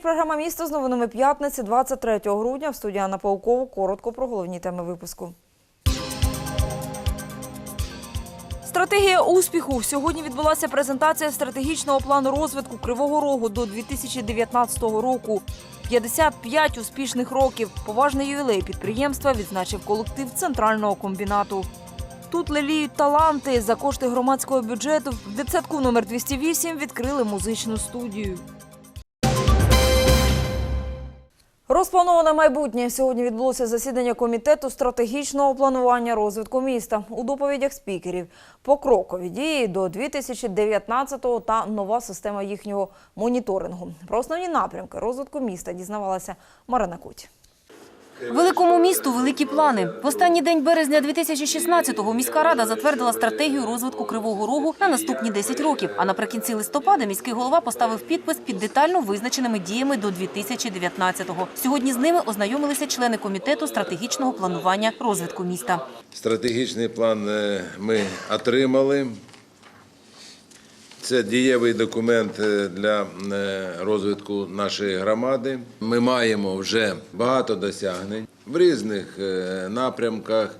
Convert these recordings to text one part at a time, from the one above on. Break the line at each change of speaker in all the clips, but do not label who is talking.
програма «Місто» з новинами п'ятниці 23 грудня. В студії Анна Паукова. Коротко про головні теми випуску. Стратегія успіху. Сьогодні відбулася презентація стратегічного плану розвитку Кривого Рогу до 2019 року. 55 успішних років. Поважний ювілей підприємства відзначив колектив центрального комбінату. Тут леліють таланти. За кошти громадського бюджету в дитсадку номер 208 відкрили музичну студію. Розплановане майбутнє. Сьогодні відбулося засідання комітету стратегічного планування розвитку міста. У доповідях спікерів покрокові дії до 2019-го та нова система їхнього моніторингу. Про основні напрямки розвитку міста дізнавалася Марина Куть.
Великому місту великі плани. В останній день березня 2016-го міська рада затвердила стратегію розвитку Кривого Рогу на наступні 10 років. А наприкінці листопада міський голова поставив підпис під детально визначеними діями до 2019-го. Сьогодні з ними ознайомилися члени комітету стратегічного планування розвитку міста.
Стратегічний план е, ми отримали. Це дієвий документ е, для е, розвитку нашої громади. Ми маємо вже багато досягнень в різних е, напрямках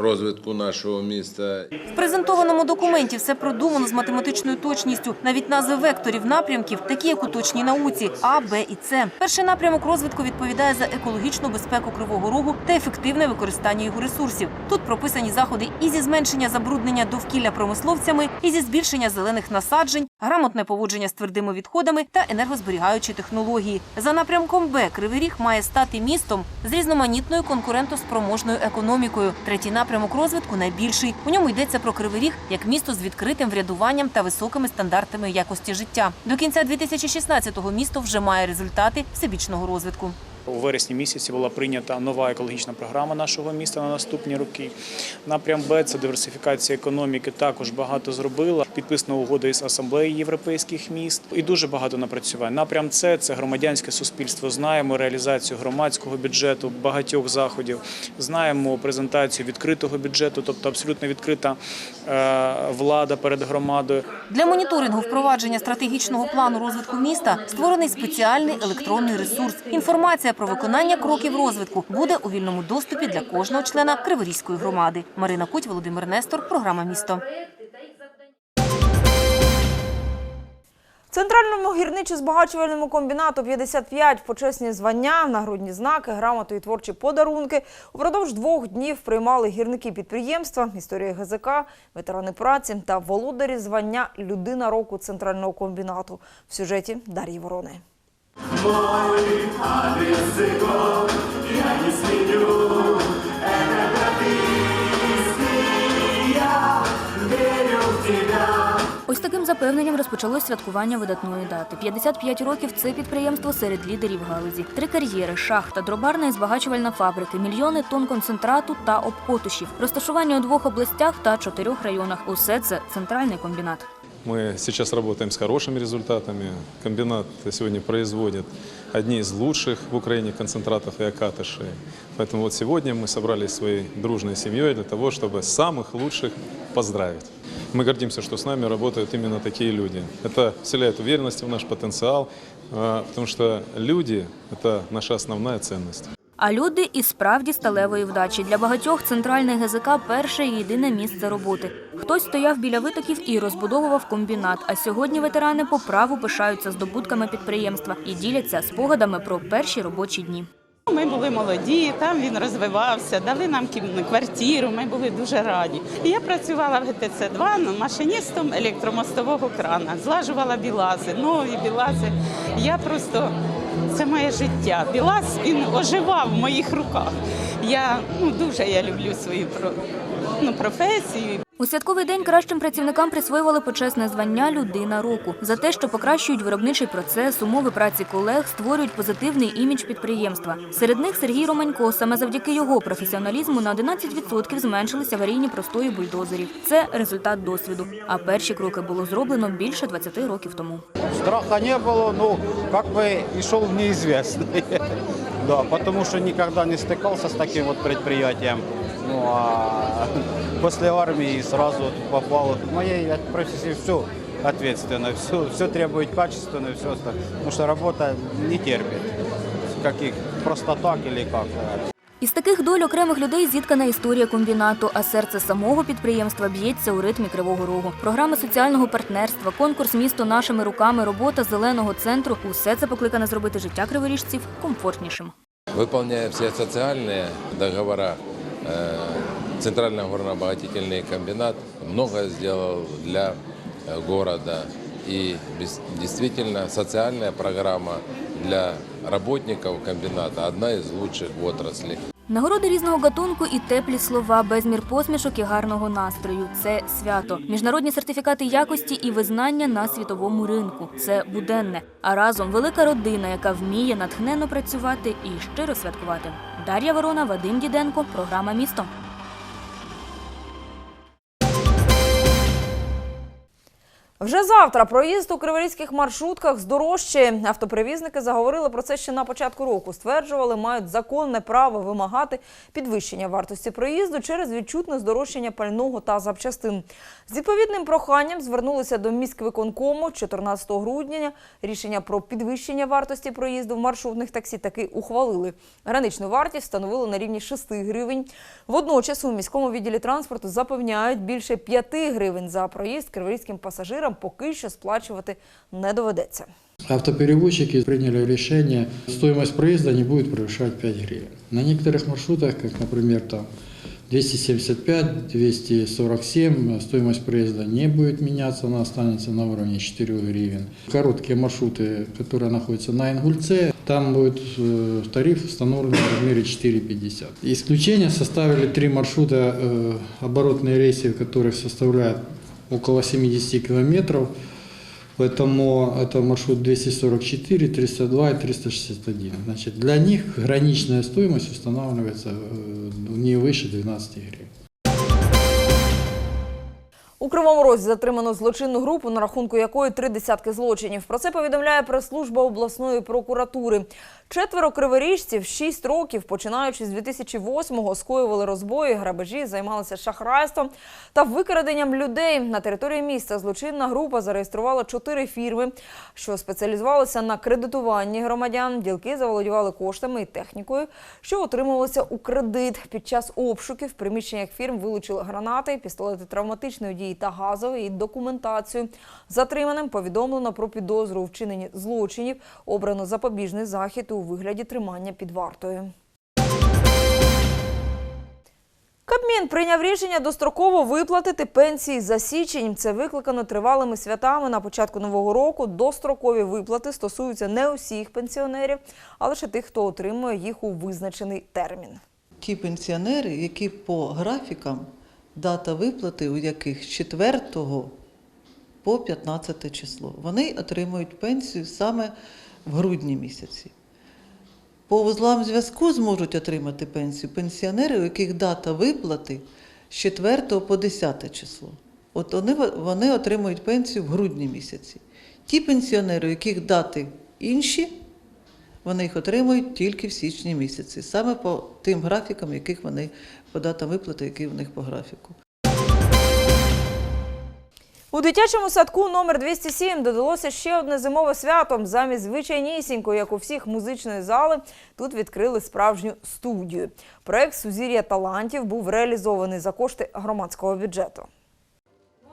розвитку нашого міста.
В презентованому документі все продумано з математичною точністю. Навіть назви векторів напрямків, такі як у точній науці А, Б і С. Перший напрямок розвитку відповідає за екологічну безпеку Кривого Рогу та ефективне використання його ресурсів. Тут прописані заходи і зі зменшення забруднення довкілля промисловцями, і зі збільшення зелених насаджень, грамотне поводження з твердими відходами та енергозберігаючі технології. За напрямком Б Кривий Ріг має стати містом з різноманітною конкурентоспроможною економікою. Третій напрямок розвитку найбільший. У ньому йдеться про Кривий Ріг як місто з відкритим врядуванням та високими стандартами якості життя. До кінця 2016-го місто вже має результати всебічного розвитку.
У вересні місяці була прийнята нова екологічна програма нашого міста на наступні роки. Напрям Б це диверсифікація економіки. Також багато зробила. Підписана угода із асамблеєю європейських міст і дуже багато напрацювань. Напрям С це громадянське суспільство. Знаємо реалізацію громадського бюджету, багатьох заходів. Знаємо презентацію відкритого бюджету, тобто абсолютно відкрита е, влада перед громадою.
Для моніторингу впровадження стратегічного плану розвитку міста створений спеціальний електронний ресурс. Інформація про виконання кроків розвитку буде у вільному доступі для кожного члена Криворізької громади. Марина Куть, Володимир Нестор, програма Місто.
Центральному гірничо-збагачувальному комбінату 55 почесні звання, нагрудні знаки, грамоти і творчі подарунки. Упродовж двох днів приймали гірники підприємства, історія ГЗК, ветерани праці та володарі звання Людина року центрального комбінату. В сюжеті Дар'ї Ворони.
Ось таким запевненням розпочалось святкування видатної дати. 55 років це підприємство серед лідерів галузі. Три кар'єри, шахта, дробарна і збагачувальна фабрики, мільйони тонн концентрату та обкотушів, розташування у двох областях та чотирьох районах. Усе це центральний комбінат.
Мы сейчас работаем с хорошими результатами. Комбинат сегодня производит одни из лучших в Украине концентратов и окатышей. Поэтому вот сегодня мы собрались своей дружной семьей для того, чтобы самых лучших поздравить. Мы гордимся, что с нами работают именно такие люди. Это вселяет уверенность в наш потенциал, а, потому что люди – это наша основная ценность.
А люди і справді сталевої вдачі. Для багатьох центральний ГЗК перше і єдине місце роботи. Хтось стояв біля витоків і розбудовував комбінат. А сьогодні ветерани по праву пишаються здобутками підприємства і діляться спогадами про перші робочі дні.
Ми були молоді, там він розвивався, дали нам квартиру, ми були дуже раді. Я працювала в ГТЦ-2 машиністом електромостового крана, злажувала білази, нові білази. Я просто це моє життя. Білас він оживав в моїх руках. Я ну дуже я люблю свою ну, професію.
У святковий день кращим працівникам присвоювали почесне звання Людина року за те, що покращують виробничий процес, умови праці колег, створюють позитивний імідж підприємства. Серед них Сергій Романько. Саме завдяки його професіоналізму на 11% зменшилися аварійні простої бульдозерів. Це результат досвіду. А перші кроки було зроблено більше 20 років тому.
Страха не было, ну, как бы и шел в неизвестное. Да, потому что никогда не стыкался с таким вот предприятием. Ну, а после армии сразу вот попал в моей профессии все. ответственно, все, все требует качественно и все остальное. Потому что работа не терпит каких просто так или как.
Із таких доль окремих людей зіткана історія комбінату, а серце самого підприємства б'ється у ритмі Кривого Рогу. Програми соціального партнерства, конкурс місто нашими руками, робота зеленого центру – усе це покликане зробити життя криворіжців комфортнішим.
Выполняя все социальные договора, э, Центральный горно-обогатительный комбинат много сделал для э, города. И бес- действительно социальная программа для работников комбината одна из лучших в отрасли.
Нагороди різного гатунку і теплі слова, безмір посмішок і гарного настрою. Це свято. Міжнародні сертифікати якості і визнання на світовому ринку. Це буденне. А разом велика родина, яка вміє натхненно працювати і щиро святкувати. Дар'я Ворона, Вадим Діденко, програма Місто.
Вже завтра проїзд у криворізьких маршрутках здорожчає. Автоперевізники заговорили про це ще на початку року. Стверджували, мають законне право вимагати підвищення вартості проїзду через відчутне здорожчання пального та запчастин. З відповідним проханням звернулися до міськвиконкому 14 грудня. Рішення про підвищення вартості проїзду в маршрутних таксі таки ухвалили. Граничну вартість встановили на рівні 6 гривень. Водночас у міському відділі транспорту запевняють, більше 5 гривень за проїзд криворізьким пасажирам поки що сплачувати не доведеться.
Автоперевозчики приняли решение, стоимость проезда не будет превышать 5 гривен. На некоторых маршрутах, как, например, там 275, 247, стоимость проезда не будет меняться, она останется на уровне 4 гривен. Короткие маршруты, которые находятся на Ингульце, там будет э, тариф установлен в размере 4,50. Исключение составили три маршрута, э, оборотные рейсы, которых составляют около 70 километров. Поэтому это маршрут 244, 302 и 361. Значит, для них граничная стоимость устанавливается э, не выше 12 гривен.
У Кривому Розі затримано злочинну групу, на рахунку якої три десятки злочинів. Про це повідомляє прес-служба обласної прокуратури. Четверо криворіжців шість років, починаючи з 2008-го, скоювали розбої, грабежі, займалися шахрайством та викраденням людей. На території міста злочинна група зареєструвала чотири фірми, що спеціалізувалися на кредитуванні громадян. Ділки заволодівали коштами і технікою, що отримувалися у кредит. Під час обшуків в приміщеннях фірм вилучили гранати, пістолети травматичної дії та газові і документацію. Затриманим повідомлено про підозру у вчиненні злочинів. Обрано запобіжний захід у вигляді тримання під вартою. Кабмін прийняв рішення достроково виплатити пенсії за січень. Це викликано тривалими святами на початку нового року. Дострокові виплати стосуються не усіх пенсіонерів, а лише тих, хто отримує їх у визначений термін.
ті пенсіонери, які по графікам, дата виплати, у яких з 4 по 15 число, вони отримують пенсію саме в грудні місяці. По вузлам зв'язку зможуть отримати пенсію пенсіонери, у яких дата виплати з 4 по 10 число. От вони, вони отримують пенсію в грудні місяці. Ті пенсіонери, у яких дати інші, вони їх отримують тільки в січні місяці, саме по тим графікам, яких вони по датам виплати, які в них по графіку.
У дитячому садку номер 207 додалося ще одне зимове свято. Замість звичайнісінької, як у всіх музичної зали, тут відкрили справжню студію. Проект Сузір'я талантів був реалізований за кошти громадського бюджету.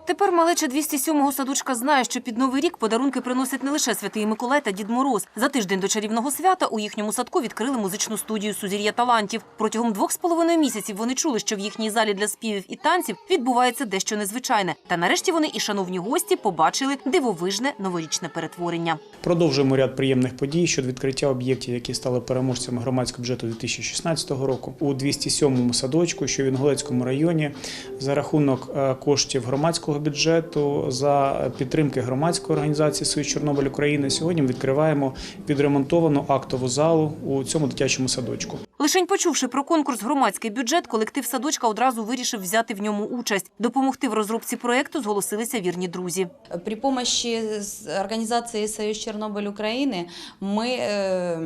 Тепер малеча 207-го садочка знає, що під Новий рік подарунки приносять не лише Святий Миколай та Дід Мороз. За тиждень до чарівного свята у їхньому садку відкрили музичну студію «Сузір'я талантів». Протягом двох з половиною місяців вони чули, що в їхній залі для співів і танців відбувається дещо незвичайне. Та нарешті вони і шановні гості побачили дивовижне новорічне перетворення.
Продовжуємо ряд приємних подій щодо відкриття об'єктів, які стали переможцями громадського бюджету 2016 року. У 207-му садочку, що в Інгулецькому районі, за рахунок е, коштів громадського бюджету, за підтримки громадської організації «Союз Чорнобиль України, сьогодні відкриваємо відремонтовану актову залу у цьому дитячому садочку.
Лишень почувши про конкурс громадський бюджет, колектив садочка одразу вирішив взяти в ньому участь. Допомогти в розробці проекту зголосилися вірні друзі.
При помощи с- организации «Союз Чернобыль Украины» мы э,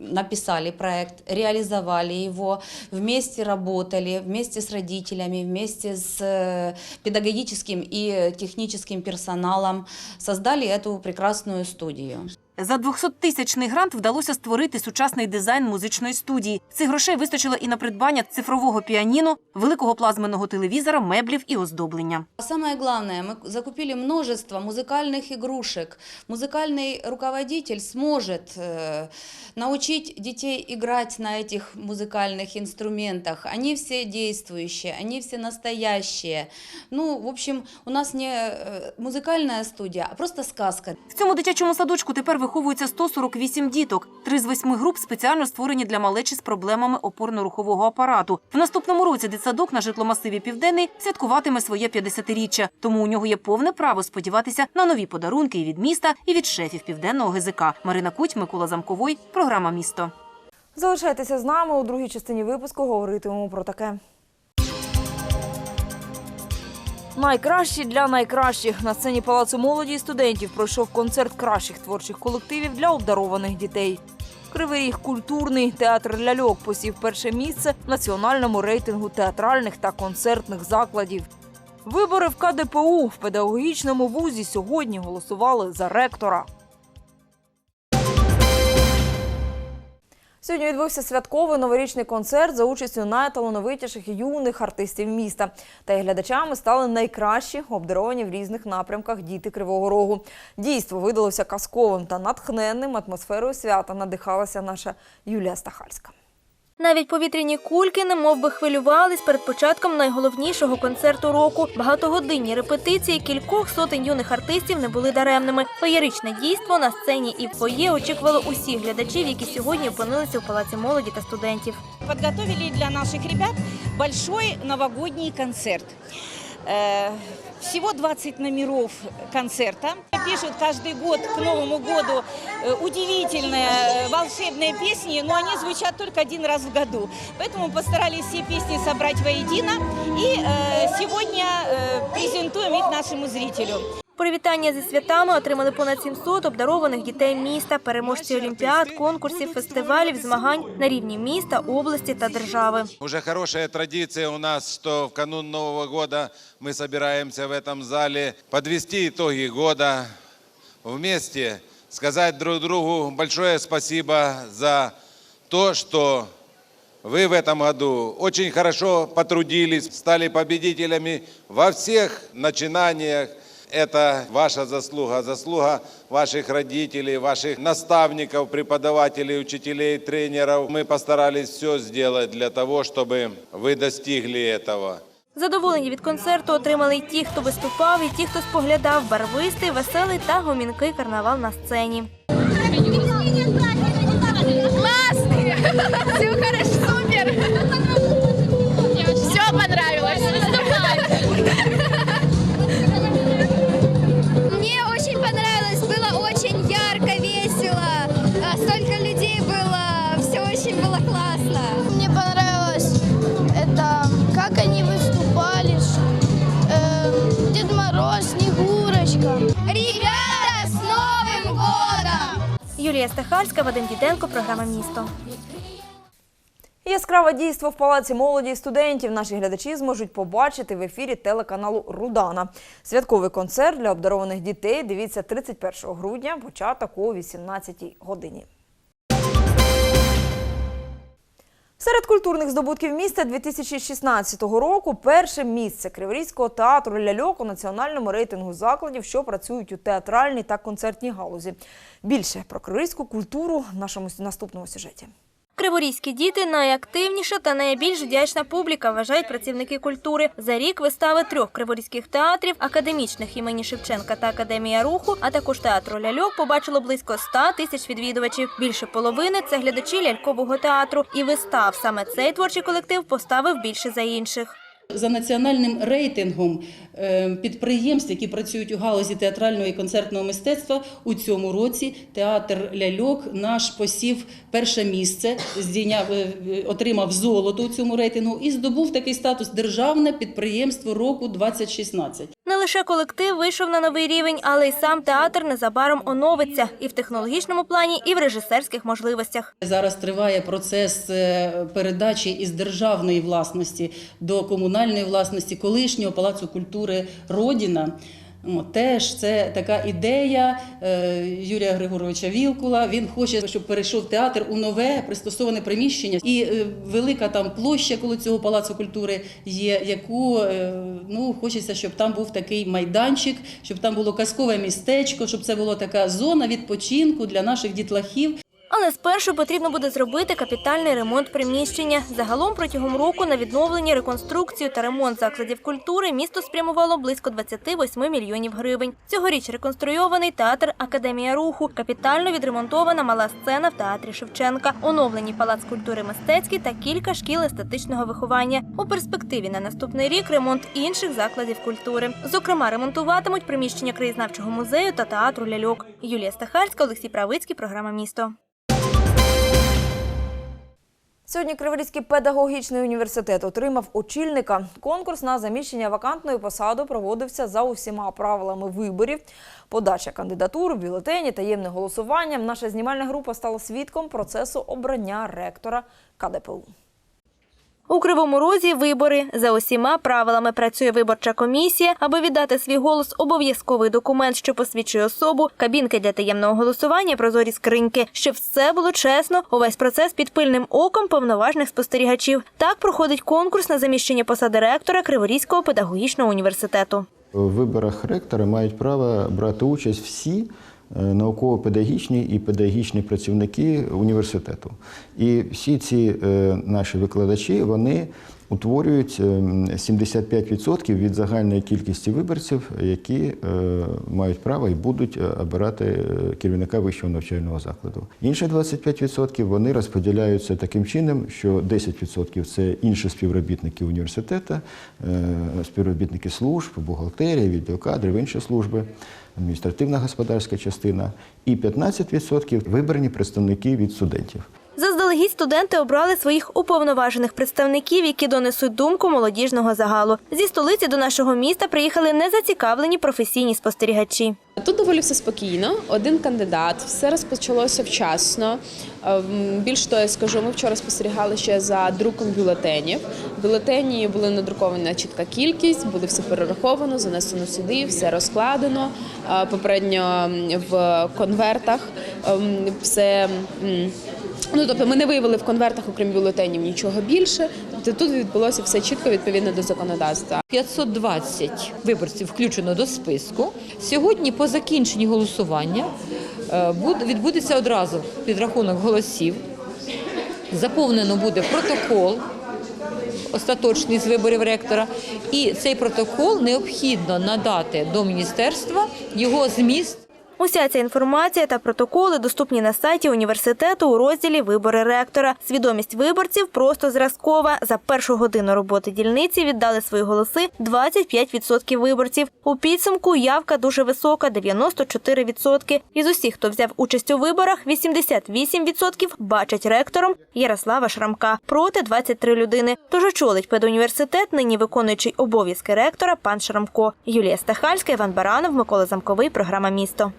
написали проект, реализовали его, вместе работали, вместе с родителями, вместе с э, педагогическим и техническим персоналом, создали эту прекрасную студию.
За 200-тисячний грант вдалося створити сучасний дизайн музичної студії. Цих грошей вистачило і на придбання цифрового піаніно, великого плазменного телевізора, меблів і оздоблення.
А Самое главное, мы закупили множество музыкальных игрушек. Музыкальный руководитель сможет э, научить детей играть на этих музыкальных инструментах. Они все действующие, они все настоящие. Ну, в общем, у нас не э, музыкальная студия, а просто сказка.
В цьому дитячому садочку тепер виховується 148 діток. Три з восьми груп спеціально створені для малечі з проблемами опорно-рухового апарату. В наступному році дитсадок на житломасиві Південний святкуватиме своє 50-річчя. Тому у нього є повне право сподіватися на нові подарунки і від міста, і від шефів південного ГЗК. Марина Куть, Микола Замковой. Програма місто.
Залишайтеся з нами у другій частині випуску. Говоритимемо про таке. Найкращі для найкращих на сцені Палацу молоді і студентів пройшов концерт кращих творчих колективів для обдарованих дітей. Кривий Ріг культурний театр ляльок посів перше місце в національному рейтингу театральних та концертних закладів. Вибори в КДПУ в педагогічному вузі сьогодні голосували за ректора. Сьогодні відбувся святковий новорічний концерт за участю найталановитіших юних артистів міста. Та й глядачами стали найкращі, обдаровані в різних напрямках діти Кривого Рогу. Дійство видалося казковим та натхненним. Атмосферою свята надихалася наша Юлія Стахальська.
Навіть повітряні кульки немов би хвилювались перед початком найголовнішого концерту року. Багатогодинні репетиції кількох сотень юних артистів не були даремними. Феєричне дійство на сцені і в фоє очікувало усіх глядачів, які сьогодні опинилися у палаці молоді та студентів.
Підготовили для наших хлопців великий новогодній концерт. Э, Всего 20 номеров концерта. Пишут каждый год к Новому году э, удивительные, э, волшебные песни, но они звучат только один раз в году. Поэтому постарались все песни собрать воедино и сегодня презентуем их нашему зрителю.
Привітання зі святами отримали понад 700 обдарованих дітей міста, переможці олімпіад, конкурсів, фестивалів, змагань на рівні міста, області та держави.
Уже хорошая традиция у нас, что в канун Нового года мы собираемся в этом зале подвести итоги года вместе, сказать друг другу большое спасибо за то, что вы в этом году очень хорошо потрудились, стали победителями во всех начинаниях. Это ваша заслуга, заслуга ваших родителей, ваших наставников, преподавателей, учителей, тренеров. Мы постарались все сделать для того, чтобы вы достигли этого.
Задоволення від концерту отримали й ті, хто виступав, і ті, хто споглядав барвистий, веселий та гомінкий карнавал на сцені. Програма Місто.
Яскраве дійство в палаці молоді і студентів наші глядачі зможуть побачити в ефірі телеканалу Рудана. Святковий концерт для обдарованих дітей. Дивіться 31 грудня, початок о 18 годині. Серед культурних здобутків міста 2016 року перше місце Криворізького театру ляльок у національному рейтингу закладів, що працюють у театральній та концертній галузі. Більше про криворізьку культуру в нашому наступному сюжеті.
Криворізькі діти найактивніша та найбільш вдячна публіка, вважають працівники культури. За рік вистави трьох криворізьких театрів, академічних імені Шевченка та Академія руху, а також театру ляльок побачило близько 100 тисяч відвідувачів. Більше половини це глядачі лялькового театру. І вистав саме цей творчий колектив поставив більше за інших.
За національним рейтингом е, підприємств, які працюють у галузі театрального і концертного мистецтва, у цьому році театр ляльок наш посів перше місце, здійняв, е, е, отримав золото у цьому рейтингу і здобув такий статус державне підприємство року 2016.
Не лише колектив вийшов на новий рівень, але й сам театр незабаром оновиться і в технологічному плані, і в режисерських можливостях.
Зараз триває процес передачі із державної власності до комунальної власності колишнього палацу культури Родіна. Теж це така ідея е, Юрія Григоровича Вілкула. Він хоче, щоб перейшов театр у нове пристосоване приміщення. І е, велика там площа коло цього палацу культури є, яку е, ну хочеться, щоб там був такий майданчик, щоб там було казкове містечко, щоб це була така зона відпочинку для наших дітлахів.
Але спершу потрібно буде зробити капітальний ремонт приміщення. Загалом протягом року на відновлення, реконструкцію та ремонт закладів культури місто спрямувало близько 28 мільйонів гривень. Цьогоріч реконструйований театр Академія руху, капітально відремонтована мала сцена в театрі Шевченка, оновлені палац культури мистецький та кілька шкіл естетичного виховання. У перспективі на наступний рік ремонт інших закладів культури. Зокрема, ремонтуватимуть приміщення краєзнавчого музею та театру ляльок. Юлія Стахарська, Олексій Правицький, програма місто.
Сьогодні Криворізький педагогічний університет отримав очільника. Конкурс на заміщення вакантної посади проводився за усіма правилами виборів. Подача кандидатур, бюлетені, таємне голосування. Наша знімальна група стала свідком процесу обрання ректора КДПУ.
У Кривому Розі вибори за усіма правилами працює виборча комісія. Аби віддати свій голос, обов'язковий документ, що посвідчує особу, кабінки для таємного голосування, прозорі скриньки. Щоб все було чесно, увесь процес під пильним оком повноважних спостерігачів. Так проходить конкурс на заміщення посади ректора Криворізького педагогічного університету.
У виборах ректора мають право брати участь всі науково-педагогічні і педагогічні працівники університету. І всі ці е, наші викладачі вони утворюють е, 75% від загальної кількості виборців, які е, мають право і будуть е, обирати е, керівника вищого навчального закладу. Інші 25% вони розподіляються таким чином, що 10% це інші співробітники університету, е, співробітники служб, бухгалтерія, відділкадрів, інші служби, адміністративна господарська частина, і 15% вибрані представники від студентів.
Заздалегідь студенти обрали своїх уповноважених представників, які донесуть думку молодіжного загалу. Зі столиці до нашого міста приїхали незацікавлені професійні спостерігачі.
Тут доволі все спокійно. Один кандидат, все розпочалося вчасно. Ем, Більш того, я скажу, ми вчора спостерігали ще за друком бюлетенів. Бюлетені були надруковані чітка кількість, буде все перераховано, занесено сюди, все розкладено. Е, Попередньо в конвертах ем, все. Ну, тобто ми не виявили в конвертах, окрім бюлетенів, нічого більше. Тобто тут відбулося все чітко відповідно до законодавства.
520 виборців включено до списку. Сьогодні, по закінченні голосування, е, відбудеться одразу підрахунок голосів. Заповнено буде протокол остаточний з виборів ректора, і цей протокол необхідно надати до міністерства його зміст.
Уся ця інформація та протоколи доступні на сайті університету у розділі Вибори ректора. Свідомість виборців просто зразкова. За першу годину роботи дільниці віддали свої голоси 25% виборців. У підсумку явка дуже висока 94%. Із усіх, хто взяв участь у виборах, 88% бачать ректором Ярослава Шрамка проти 23 людини. Тож очолить педуніверситет, нині виконуючий обов'язки ректора пан Шрамко. Юлія Стахальська, Іван Баранов, Микола Замковий. Програма місто.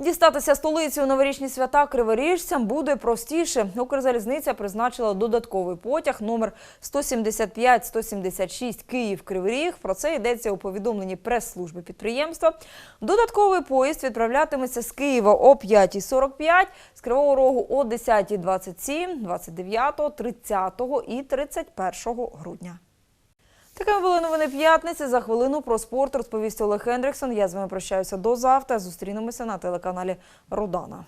Дістатися столиці у новорічні свята криворіжцям буде простіше. Укрзалізниця призначила додатковий потяг номер 175-176 Київ-Кривий Ріг. Про це йдеться у повідомленні прес-служби підприємства. Додатковий поїзд відправлятиметься з Києва о 5.45, з Кривого Рогу о 10.27, 29, 30 і 31 грудня. Такими були новини п'ятниці. За хвилину про спорт розповість Олег Хендриксон. Я з вами прощаюся до завтра. Зустрінемося на телеканалі Родана.